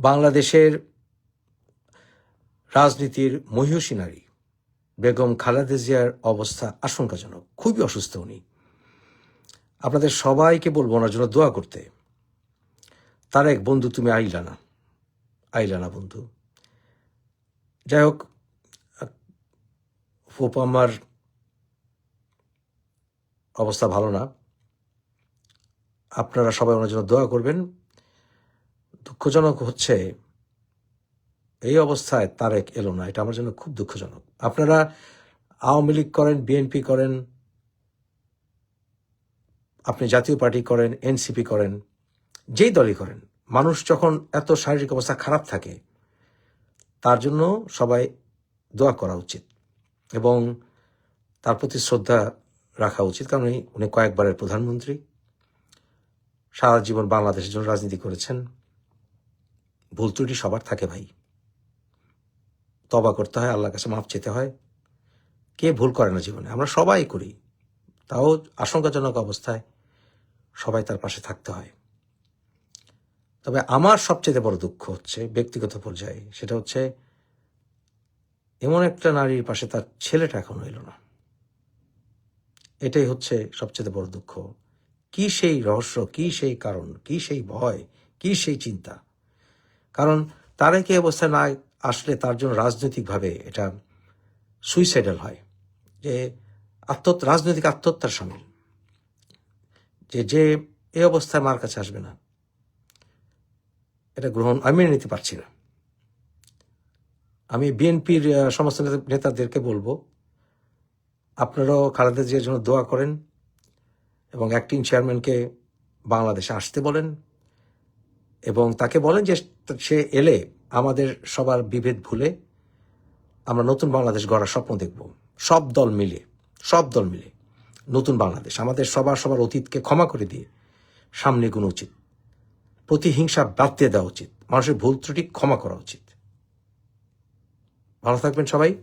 বাংলাদেশের রাজনীতির মহিষী নারী, বেগম খালেদা জিয়ার অবস্থা আশঙ্কাজনক। খুবই অসুস্থ উনি। আপনাদের সবাইকে বলব ওনার জন্য দোয়া করতে। তার এক বন্ধু, তুমি আইলা না আইলা না বন্ধু। যাই হোক, ফুপু আমার অবস্থা ভালো না। আপনারা সবাই ওনার জন্য দোয়া করবেন। দুঃখজনক হচ্ছে, এই অবস্থায় তারেক এলো না। এটা আমার জন্য খুব দুঃখজনক। আপনারা আওয়ামী লীগ করেন বিএনপি করেন, আপনি জাতীয় পার্টি করেন এনসিপি করেন, যেই দলই করেন, মানুষ যখন এত শারীরিক অবস্থা খারাপ থাকে, তার জন্য সবাই দোয়া করা উচিত এবং তার প্রতি শ্রদ্ধা রাখা উচিত। কারণ উনি- কয়েকবারের প্রধানমন্ত্রী। সারা জীবন বাংলাদেশের জন্য রাজনীতি করেছেন। ভুল ত্রুটি সবার থাকে ভাই। তবা করতে হয়, আল্লাহর কাছে মাপ চেতে হয়। কে ভুল করে না জীবনে? আমরা সবাই করি। তাও আশঙ্কাজনক অবস্থায় সবাই তার পাশে থাকতে হয়। তবে আমার সবচেয়ে বড় দুঃখ হচ্ছে ব্যক্তিগত পর্যায়ে, সেটা হচ্ছে এমন একটা নারীর পাশে তার ছেলেটা এখনও এলো না। এটাই হচ্ছে সবচেয়ে বড় দুঃখ। কি সেই রহস্য, কি সেই কারণ, কি সেই ভয়, কি সেই চিন্তা? কারণ তারা কি অবস্থায় না আসলে তার জন্য রাজনৈতিকভাবে এটা সুইসাইডাল হয়। যে আত্ম রাজনৈতিক আত্মহত্যার সামিল। যে যে এই অবস্থায় মার কাছে আসবে না। এটা গ্রহণ আমি মেনে নিতে পারছি না। আমি বিএনপির সমস্ত নেতা- নেতাদেরকে বলব, আপনারাও খালেদা জিয়ার জন্য দোয়া করেন এবং অ্যাক্টিং চেয়ারম্যানকে বাংলাদেশে আসতে বলেন। এবং তাকে বলেন যে সে এলে আমাদের সবার বিভেদ ভুলে আমরা নতুন বাংলাদেশ গড়ার স্বপ্ন দেখব। সব দল মিলে, সব দল মিলে নতুন বাংলাদেশ, আমাদের সবার সবার অতীতকে ক্ষমা করে দিয়ে সামনে এগোনো উচিত। প্রতিহিংসা বাদ দিয়ে দেওয়া উচিত, মানুষের ভুল ত্রুটি ক্ষমা করা উচিত। ভালো থাকবেন সবাই।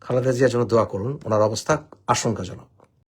খালেদা জিয়ার জন্য দোয়া করুন, ওনার অবস্থা আশঙ্কাজনক।